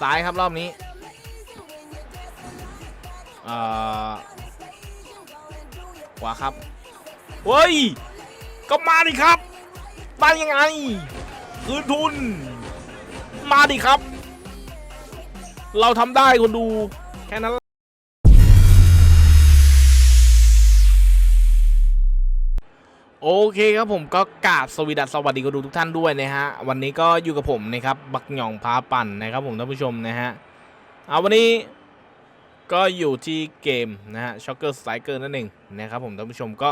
ซ้ายครับรอบนี้เอ่อขวาครับ เฮ้ย ก็มาดิครับได้ยังไง คืนทุน มาดิครับ เราทำได้คนดูแค่นั้น โอเคครับผมก็กราบสวีดัสสวัสดีคนดูทุกท่านด้วยนะฮะวันนี้ก็อยู่กับผมนะครับบักหย่องพาปั่นนะครับผมท่านผู้ชมนะฮะเอาวันนี้ก็อยู่ที่เกมนะฮะช็อกเกอร์สไตรเกอร์นั่นเองนะครับผมท่านผู้ชมก็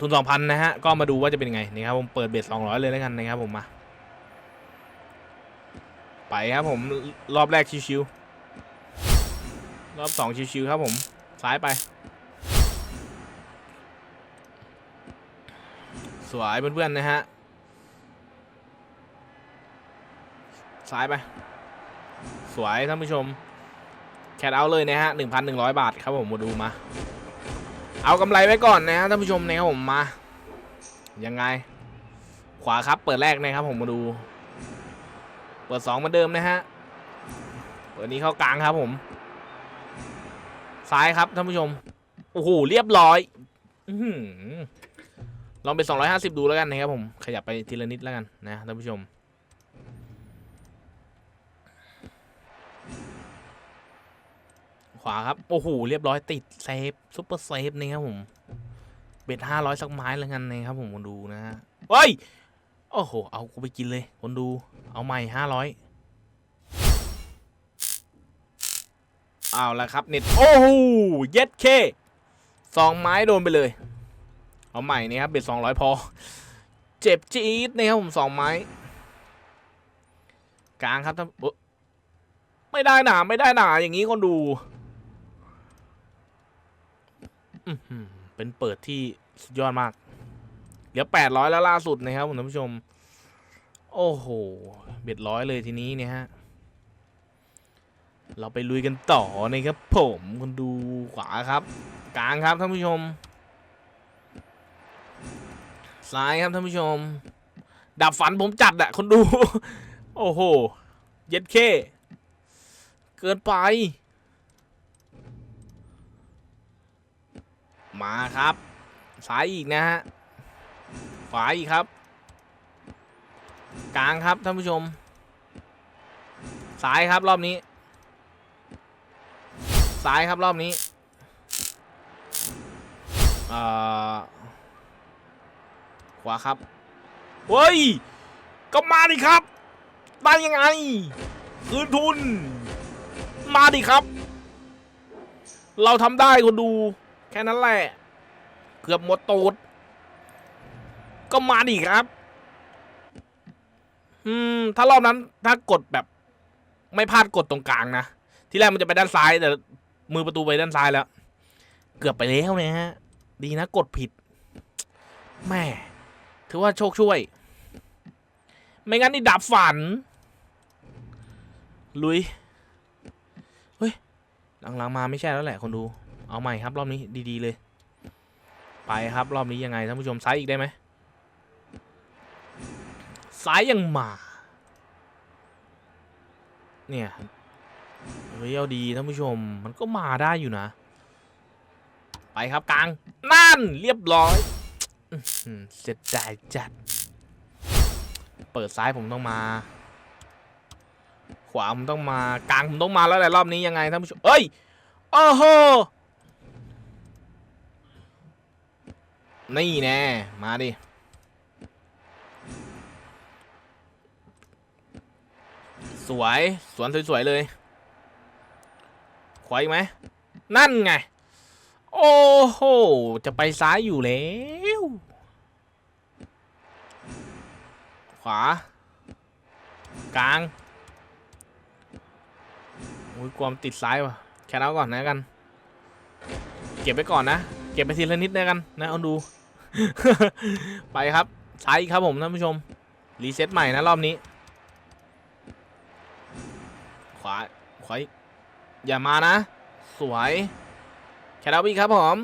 ทุน2,000นะฮะก็มาดูว่าจะเป็นยังไงนะครับผมเปิดเบส200เลยแล้วกันนะครับผมมาไปครับผมรอบแรกชิวๆรอบสองชิวๆครับผมซ้ายไป สวยเพื่อนๆนะฮะซ้ายไป สวยท่านผู้ชม แคทเอาเลยนะฮะ1,100บาทครับผมมาดูมา เอากำไรไว้ก่อนนะฮะท่านผู้ชมนะครับผมมา ยังไง ขวาครับเปิดแรกนะครับผมมาดู เปิดสองเหมือนเดิมนะฮะ เปิดนี้เข้ากลางครับผม ซ้ายครับท่านผู้ชม โอ้โหเรียบร้อย อื้อ ลองเป็น 250 ดูแล้วกันนะครับผม ขยับไปทีละนิดแล้วกันนะท่านผู้ชม ขวาครับ โอ้โห เรียบร้อยติดเซฟซุปเปอร์เซฟนี่ครับผม เบ็ดห้าร้อยสักไม้แล้วกันนะครับผมคนดูนะฮะเฮ้ย โอ้โห เอากูไปกินเลยคนดู เอาใหม่ห้าร้อยเอาละครับเน็ตโอ้โหเย็ดเคสองไม้โดนไปเลย เอาใหม่นี่ครับเบ็ดสองร้อยพอ เจ็บจี๊ดนะครับผมสองไม้ กลางครับท่านไม่ได้หนาไม่ได้หนาอย่างนี้คนดู เป็นเปิดที่สุดยอดมาก เหลือแปดร้อยแล้วล่าสุดนะครับผมท่านผู้ชม โอ้โห เบ็ดร้อยเลยทีนี้เนี่ยฮะ เราไปลุยกันต่อนะครับผมคุณดูขวาครับ กลางครับท่านผู้ชม ซ้ายครับท่านผู้ชม ดับฝันผมจัดอะคนดู โอ้โห เย็ดเค เกินไป มาครับ ซ้ายอีกนะฮะ ขวาอีกครับ กลางครับท่านผู้ชม ซ้ายครับรอบนี้ ซ้ายครับรอบนี้ เอ่อ ขวาครับ เฮ้ย ก็มาดิครับ ได้ยังไง คืนทุน มาดิครับ เราทำได้คนดู แค่นั้นแหละ เกือบหมดตูด ก็มาดิครับ อืม ถ้ารอบนั้นถ้ากดแบบ ไม่พลาดกดตรงกลางนะ ที่แรกมันจะไปด้านซ้ายแต่มือประตูไปด้านซ้ายแล้ว เกือบไปแล้วนะฮะ ดีนะกดผิดแม่ ถือว่าโชคช่วย ไม่งั้นนี่ดับฝัน ลุย เฮ้ย หลังๆมาไม่ใช่แล้วแหละคนดู เอาใหม่ครับรอบนี้ดีๆเลย ไปครับรอบนี้ยังไงท่านผู้ชมซ้ายอีกได้ไหมซ้ายยังมา เนี่ยเรียวดีท่านผู้ชมมันก็มาได้อยู่นะ ไปครับกลาง นั่นเรียบร้อย เสร็จใจจัด เปิดซ้ายผมต้องมา ขวาผมต้องมากลางผมต้องมาแล้วแหละรอบนี้ยังไงท่านผู้ชมเอ้ยโอ้โหนี่แน่มาดิสวยสวนสวยๆเลยขวาอีกไหมนั่นไง โอ้โห จะไปซ้ายอยู่แล้ว ข วากลางโอ้ยความติดซ้ายว่ะแค่เอาก่อนนะกัน เก็บไปก่อนนะ เก็บไปทีละนิดนะกันนะเอาดู ไปครับซ้ายครับผมท่านผู้ชม รีเซ็ตใหม่นะรอบนี้ ขวา ขวาอีกอย่ามานะ สวย แคทเอาอีกครับผม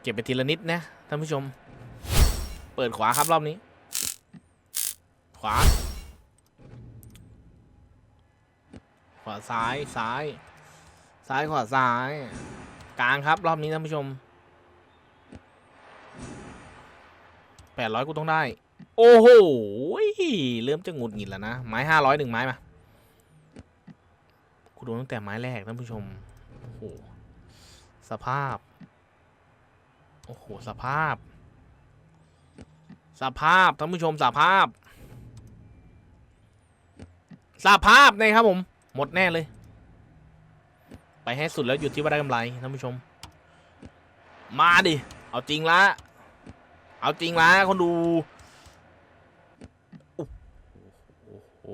เก็บไปทีละนิดนะท่านผู้ชม เปิดขวาครับรอบนี้ ขวา ขวาซ้ายซ้าย ซ้ายขวาซ้าย กลางครับรอบนี้ท่านผู้ชมแปดร้อยกูต้องได้ โอ้โหเริ่มจะหงุดหงิดแล้วนะไม้ห้าร้อยหนึ่งไม้มากูโดนตั้งแต่ไม้แรกท่านผู้ชมโอ้โหสภาพ โอ้โห สภาพ สภาพท่านผู้ชมสภาพ สภาพนะครับผม หมดแน่เลย ไปให้สุดแล้วหยุดที่ว่าได้กำไรท่านผู้ชม มาดิ เอาจริงละ เอาจริงละคนดูโอ้โห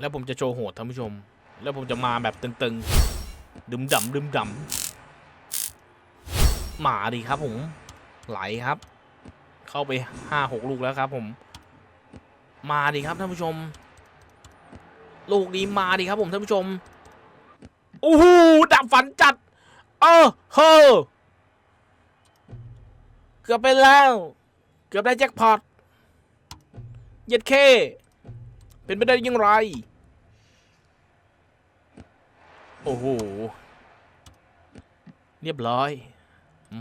แล้วผมจะโชว์โหดท่านผู้ชม แล้วผมจะมาแบบตึงๆ ดึมดำดึมดำมาดิครับผม ไหลครับ เข้าไปห้าหกลูกแล้วครับผม มาดิครับท่านผู้ชม ลูกนี้มาดิครับผมท่านผู้ชมโอ้โหดับฝันจัด เออเฮอเกือบไปแล้ว เกือบได้แจ็คพอตเย็ดเค เป็นไปได้ยังไง โอ้โห เรียบร้อย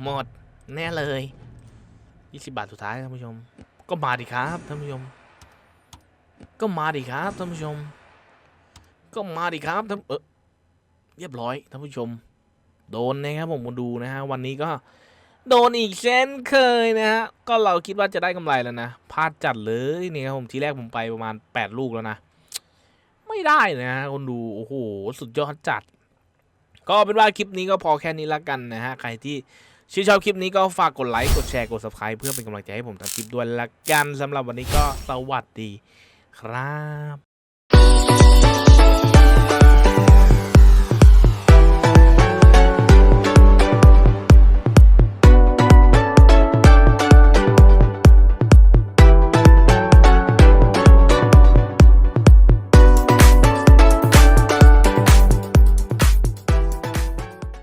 หมด แน่เลย 20 บาทสุดท้ายท่านผู้ชม ก็มาดิครับท่านผู้ชม ก็มาดิครับท่านผู้ชม ก็มาดิครับท่านเออเรียบร้อยท่านผู้ชม โดนนะครับผมมาดูนะฮะวันนี้ก็โดนอีกเช่นเคยนะฮะ ก็เราคิดว่าจะได้กำไรแล้วนะ พลาดจัดเลยนี่ครับผมทีแรกผมไปประมาณ 8 ลูกแล้วนะ ไม่ได้นะฮะคนดูโอ้โหสุดยอดจัด ก็เป็นว่าคลิปนี้ก็พอแค่นี้ละกันนะฮะใครที่ชื่นชอบคลิปนี้ก็ฝากกดไลค์กดแชร์กด subscribe เพื่อเป็นกำลังใจให้ผมทำคลิปด้วยละกันสำหรับวันนี้ก็สวัสดีครับ